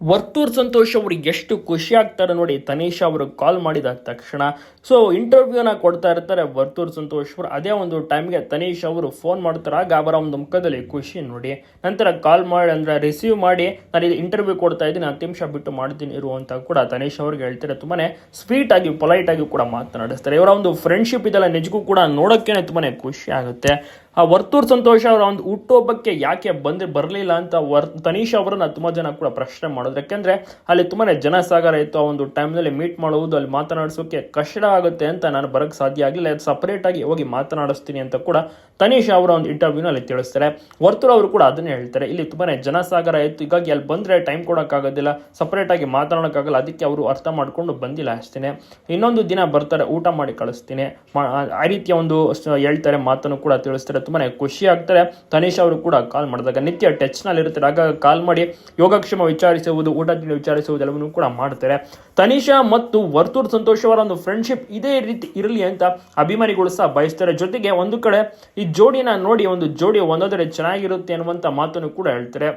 ವರ್ತೂರ್ ಸಂತೋಷ್ ಅವ್ರಿಗೆ ಎಷ್ಟು ಖುಷಿ ಆಗ್ತಾರೆ ನೋಡಿ ತನೇಶ್ ಅವರು ಕಾಲ್ ಮಾಡಿದ ತಕ್ಷಣ. ಸೊ ಇಂಟರ್ವ್ಯೂನ ಕೊಡ್ತಾ ಇರ್ತಾರೆ ವರ್ತೂರ್ ಸಂತೋಷ್ ಅವರು. ಅದೇ ಒಂದು ಟೈಮ್ಗೆ ತನೇಶ್ ಅವರು ಫೋನ್ ಮಾಡ್ತಾರೆ. ಆಗ ಅವರ ಒಂದು ಮುಖದಲ್ಲಿ ಖುಷಿ ನೋಡಿ. ನಂತರ ಕಾಲ್ ಮಾಡಿ, ಅಂದ್ರೆ ರಿಸೀವ್ ಮಾಡಿ, ನಾನು ಇದು ಇಂಟರ್ವ್ಯೂ ಕೊಡ್ತಾ ಇದ್ದೀನಿ, ಹತ್ತು ನಿಮಿಷ ಬಿಟ್ಟು ಮಾಡ್ತೀನಿ, ಇರು ಅಂತ ಕೂಡ ತನೇಶ್ ಅವ್ರಿಗೆ ಹೇಳ್ತಾರೆ. ತುಂಬಾ ಸ್ವೀಟ್ ಆಗಿ ಪೊಲೈಟ್ ಆಗಿ ಕೂಡ ಮಾತನಾಡಿಸ್ತಾರೆ. ಇವರ ಒಂದು ಫ್ರೆಂಡ್ಶಿಪ್ ಇದೆಲ್ಲ ನಿಜಕ್ಕೂ ಕೂಡ ನೋಡೋಕ್ಕೇನೆ ತುಂಬಾನೇ ಖುಷಿ ಆಗುತ್ತೆ. ಆ ವರ್ತೂರ್ ಸಂತೋಷ್ ಅವರ ಒಂದು ಹುಟ್ಟುಹಬ್ಬಕ್ಕೆ ಯಾಕೆ ಬಂದು ಬರಲಿಲ್ಲ ಅಂತ ವರ್ ತನೀಶ್ ಅವರನ್ನ ತುಂಬ ಜನ ಕೂಡ ಪ್ರಶ್ನೆ ಮಾಡೋದು ಯಾಕೆಂದ್ರೆ ಅಲ್ಲಿ ತುಂಬಾ ಜನಸಾಗರ ಇತ್ತು, ಆ ಒಂದು ಟೈಮ್ನಲ್ಲಿ ಮೀಟ್ ಮಾಡುವುದು, ಅಲ್ಲಿ ಮಾತನಾಡಿಸೋಕೆ ಕಷ್ಟ ಆಗುತ್ತೆ ಅಂತ ನಾನು ಬರಕ್ಕೆ ಸಾಧ್ಯ ಆಗಲಿಲ್ಲ. ಅದು ಆಗಿ ಹೋಗಿ ಮಾತನಾಡಿಸ್ತೀನಿ ಅಂತ ಕೂಡ ತನೀಶ್ ಅವರ ಒಂದು ಇಂಟರ್ವ್ಯೂನಲ್ಲಿ ತಿಳಿಸ್ತಾರೆ. ವರ್ತೂರ್ ಅವರು ಕೂಡ ಅದನ್ನೇ ಹೇಳ್ತಾರೆ. ಇಲ್ಲಿ ತುಂಬಾ ಜನಸಾಗರ ಇತ್ತು. ಹೀಗಾಗಿ ಅಲ್ಲಿ ಬಂದ್ರೆ ಟೈಮ್ ಕೊಡೋಕ್ಕಾಗೋದಿಲ್ಲ ಸಪ್ರೇಟಾಗಿ ಮಾತನಾಡೋಕ್ಕಾಗಲ್ಲ ಅದಕ್ಕೆ ಅವರು ಅರ್ಥ ಮಾಡ್ಕೊಂಡು ಬಂದಿಲ್ಲ ಅಷ್ಟೇ ಇನ್ನೊಂದು ದಿನ ಬರ್ತಾರೆ. ಊಟ ಮಾಡಿ ಕಳಿಸ್ತೀನಿ. ಆ ರೀತಿಯ ಒಂದು ಹೇಳ್ತಾರೆ. ಮಾತನ್ನು ಕೂಡ ತಿಳಿಸ್ತಾರೆ. ತುಂಬಾನೇ ಖುಷಿ ಆಗ್ತಾರೆ ತನೀಶ್ ಅವರು ಕೂಡ ಕಾಲ್ ಮಾಡಿದಾಗ ನಿತ್ಯ ಟಚ್ನಲ್ಲಿ ಇರ್ತಾರೆ ಆಗ ಕಾಲ್ ಮಾಡಿ ಯೋಗಕ್ಷೇಮ ವಿಚಾರಿಸುವುದು ಊಟ ತಿಂಡಿ ವಿಚಾರಿಸುವುದು ಎಲ್ಲವನ್ನೂ ಕೂಡ ಮಾಡ್ತಾರೆ. ತನೀಶಾ ಮತ್ತು ವರ್ತೂರ್ ಸಂತೋಷ್ ಅವರ ಒಂದು ಫ್ರೆಂಡ್ಶಿಪ್ ಇದೇ ರೀತಿ ಇರಲಿ ಅಂತ ಅಭಿಮಾನಿಗಳು ಸಹ ಬಯಸ್ತಾರೆ. ಜೊತೆಗೆ ಒಂದು ಕಡೆ ಈ ಜೋಡಿನ ನೋಡಿ ಒಂದು ಜೋಡಿ ಒಂದೊಂದರೆ ಚೆನ್ನಾಗಿರುತ್ತೆ ಅನ್ನುವಂಥ ಮಾತನ್ನು ಕೂಡ ಹೇಳ್ತಾರೆ.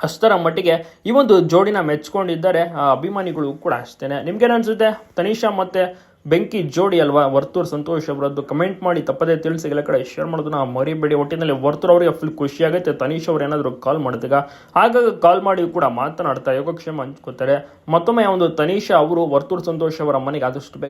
ಅಷ್ಟರ ಮಟ್ಟಿಗೆ ಈ ಒಂದು ಜೋಡಿನ ಮೆಚ್ಕೊಂಡಿದ್ದಾರೆ ಅಭಿಮಾನಿಗಳು ಕೂಡ ಅಷ್ಟೇನೆ. ನಿಮ್ಗೇನು ಅನಿಸುತ್ತೆ? ತನಿಷಾ ಮತ್ತೆ ಬೆಂಕಿ ಜೋಡಿ ಅಲ್ವಾ? ವರ್ತೂರ್ ಸಂತೋಷ್ ಅವರದ್ದು ಕಮೆಂಟ್ ಮಾಡಿ ತಪ್ಪದೇ ತಿಳಿಸಿ ಎಲ್ಲ ಕಡೆ ಶೇರ್ ಮಾಡೋದನ್ನ ಮರಿಬೇಡಿ. ಒಟ್ಟಿನಲ್ಲಿ ವರ್ತೂರ್ ಅವರಿಗೆ ಫುಲ್ ಖುಷಿಯಾಗುತ್ತೆ ತನೀಶ್ ಅವ್ರು ಏನಾದರೂ ಕಾಲ್ ಮಾಡಿದಾಗ ಆಗಾಗ ಕಾಲ್ ಮಾಡಿ ಕೂಡ ಮಾತನಾಡ್ತಾ ಯೋಗಕ್ಷೇಮ ಹಂಚ್ಕೋತಾರೆ. ಮತ್ತೊಮ್ಮೆ ಒಂದು ತನೀಶಾ ಅವರು, ವರ್ತೂರ್ ಸಂತೋಷ್ ಅವರ ಮನೆಗೆ ಆದಷ್ಟು